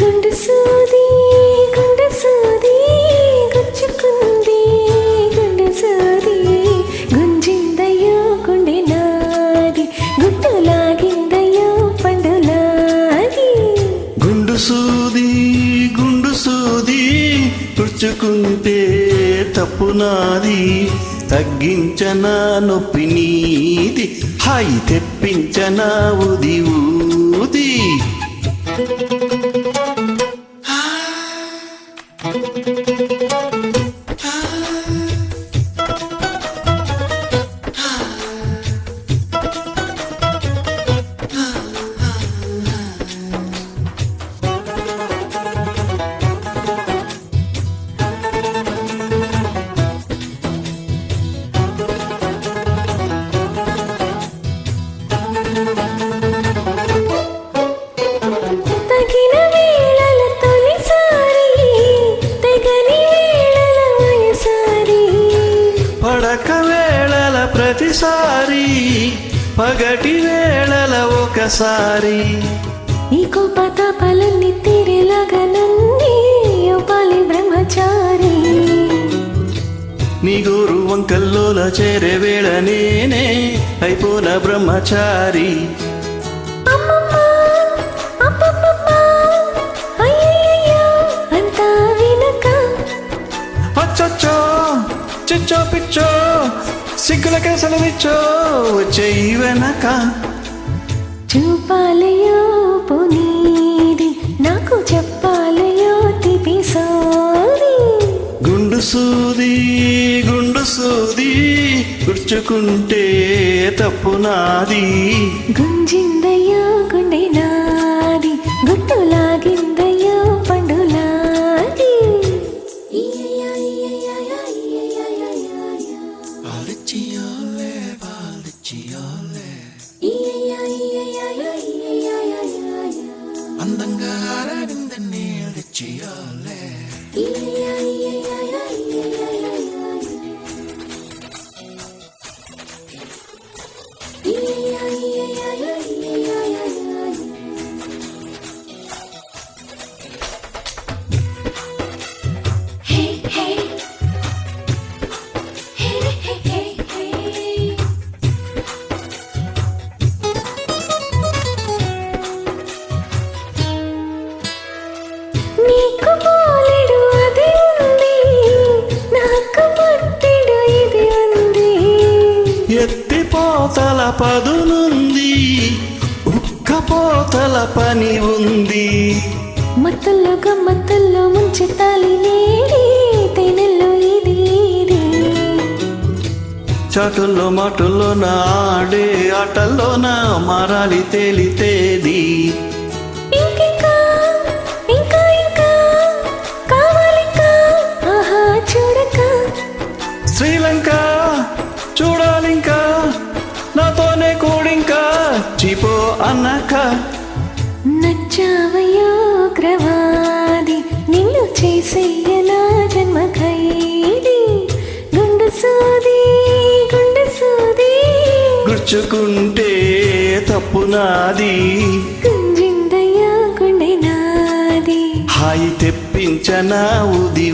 తప్పునాది గుచ్చుకుంది. గుండె లాగిందయ్యో గుండు సూది గుండు సూది తప్పు నాది. తగ్గించనా నొప్పి నీది హాయి తెప్పించనా ఉది ఊది. ప్రతిసారి పగటి వేళల ఒకసారి. ఈ కోపత పలన్ని తీరేలాగా నన్ను పాలి బ్రహ్మచారి. నీ గోరు వంకల్లోల చేరే వేళ నేనే అయిపోన బ్రహ్మచారి. అచ్చచ్చో చిచ్చో పిచ్చో సిగ్గులకే సెలవిచ్చో వెనక చూపాలయో పునీది నాకు చెప్పాలయో తిపి సోది గుండు సూది గుండు సూది గుర్చుకుంటే తప్పు నాది. గుంజిందయ్యో గుండె ಅಂದಂಗ ಹಾರಾಡಿಂದ ನೀಳಿಚಿಯೋಲೆ ఎత్తిపోతల పదునుంది ఉక్కపోతల పని ఉంది. మత్తుల్లో గమ్మత్తుల్లో ముంచెత్తాలి నేడి తేనెల్లో ఇది ఇది. చాటుల్లో మాటుల్లో నా ఆడే ఆటల్లో నా మారాలి తేలితేది చీపో అన్నాక నచ్చావయో గ్రవాది నిన్ను చేసేయనా జన్మ ఖైది. గుండు సూది గుండు సూది. గుర్చుకుంటే తప్పు నాది. గుంజిందయ్యో గుండె నాది. హాయి తెప్పించనా ఉది